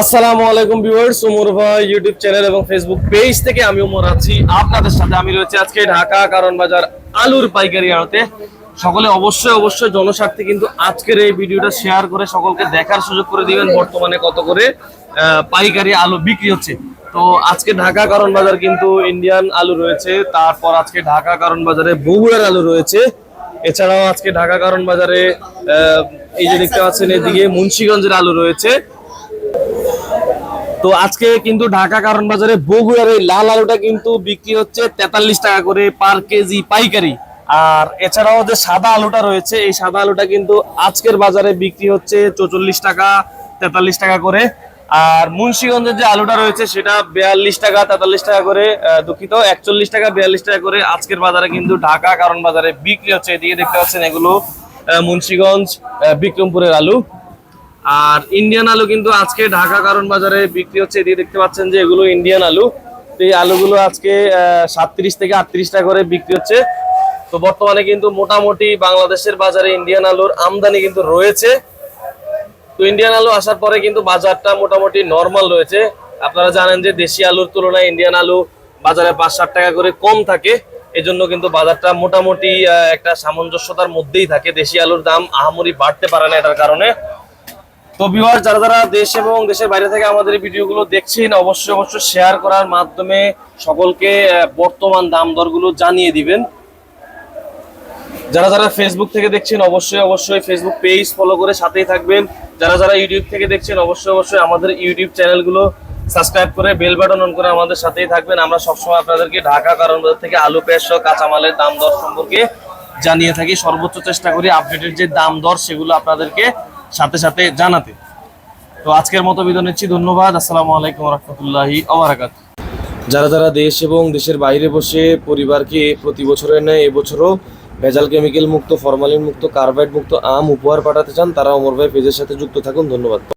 আসসালামু আলাইকুম ভিউয়ার্স, উমর ভাই ইউটিউব চ্যানেল এবং ফেসবুক পেজ থেকে আমি উমর আছি। আপনাদের সাথে আমি রয়েছে আজকে ঢাকা কারণ বাজার আলুর পাইকারি আড়তে সকলে অবশ্যই অবশ্যই জনস্বার্থে কিন্তু আজকের এই ভিডিওটা শেয়ার করে সকলকে দেখার সুযোগ করে দিবেন। বর্তমানে কত করে পাইকারি আলু বিক্রি হচ্ছে। তো আজকে ঢাকা কারণ বাজার কিন্তু ইন্ডিয়ান আলু রয়েছে। তারপর আজকে ঢাকা কারণ বাজারে বগুড়ার আলু রয়েছে। এছাড়াও আজকে ঢাকা কারণ বাজারে এই যে দেখতে পাচ্ছেন এদিকে মুন্সিগঞ্জের আলু রয়েছে। তো আজকে কিন্তু ঢাকা কারণ বাজারে বগুড়ার এই লাল আলুটা কিন্তু বিক্রি হচ্ছে তেতাল্লিশ টাকা করে পার কেজি পাইকারি। আর এছাড়াও যে সাদা আলুটা রয়েছে, এই সাদা আলুটা কিন্তু আজকের বাজারে বিক্রি হচ্ছে চৌচল্লিশ টাকা, তেতাল্লিশ টাকা করে। আর মুন্সিগঞ্জের যে আলুটা রয়েছে, সেটা বিয়াল্লিশ টাকা, তেতাল্লিশ টাকা করে দুঃখিত, একচল্লিশ টাকা, বিয়াল্লিশ টাকা করে আজকের বাজারে কিন্তু ঢাকা কারণ বাজারে বিক্রি হচ্ছে। এদিকে দেখতে পাচ্ছেন এগুলো মুন্সিগঞ্জ বিক্রমপুরের আলু। আর ইন্ডিয়ান আলু কিন্তু আজকে ঢাকা কারণ বাজারে বিক্রি হচ্ছে। এদিকে দেখতে পাচ্ছেন যে এগুলো ইন্ডিয়ান আলু। তো এই আলুগুলো আজকে সাতত্রিশ থেকে আটত্রিশ টাকা করে বিক্রি হচ্ছে। তো বর্তমানে কিন্তু মোটামুটি বাংলাদেশের বাজারে ইন্ডিয়ান আলুর আমদানি কিন্তু রয়েছে। তো ইন্ডিয়ান আলু আসার পরে কিন্তু বাজারটা মোটামুটি নর্মাল রয়েছে। আপনারা জানেন যে দেশি আলুর তুলনায় ইন্ডিয়ান আলু বাজারে পাঁচ ষাট টাকা করে কম থাকে। এজন্য কিন্তু বাজারটা মোটামুটি একটা সামঞ্জস্যতার মধ্যেই থাকে। দেশি আলুর দাম আহামরি বাড়তে পারে না এটার কারণে। তো ভিউয়ার যারা যারা দেশ এবং দেশের বাইরে থেকে আমাদের ভিডিওগুলো দেখছেন, অবশ্যই অবশ্যই শেয়ার করার মাধ্যমে সকলকে বর্তমান দাম দরগুলো জানিয়ে দিবেন। যারা যারা ফেসবুক থেকে দেখছেন, অবশ্যই অবশ্যই ফেসবুক পেজ ফলো করে সাথেই থাকবেন। যারা যারা ইউটিউব থেকে দেখছেন, অবশ্যই অবশ্যই আমাদের ইউটিউব চ্যানেলগুলো সাবস্ক্রাইব করে বেল বাটন অন করে আমাদের সাথেই থাকবেন। আমরা সবসময় আপনাদেরকে ঢাকা কারণ বাজার থেকে আলু, পেঁয়াজ সহ কাঁচামালের দাম দর সম্পর্কে জানিয়ে থাকি। সর্বোচ্চ চেষ্টা করি আপডেটের যে দাম দর, সেগুলো আপনাদেরকে সাথে সাথে জানাতে। তো আজকের মতো বিদায় নিচ্ছি, ধন্যবাদ, আসসালামু আলাইকুম রহমতুল্লাহি আবরাকাত যারা যারা দেশ এবং দেশের বাইরে বসে পরিবারকে প্রতি বছরের ন্যায় এবছরও ভেজাল কেমিক্যাল মুক্ত, ফরমালিন মুক্ত, কার্বাইড মুক্ত আম উপহার পাঠাতে চান, তারা অমর ভাই পেজের সাথে যুক্ত থাকুন, ধন্যবাদ।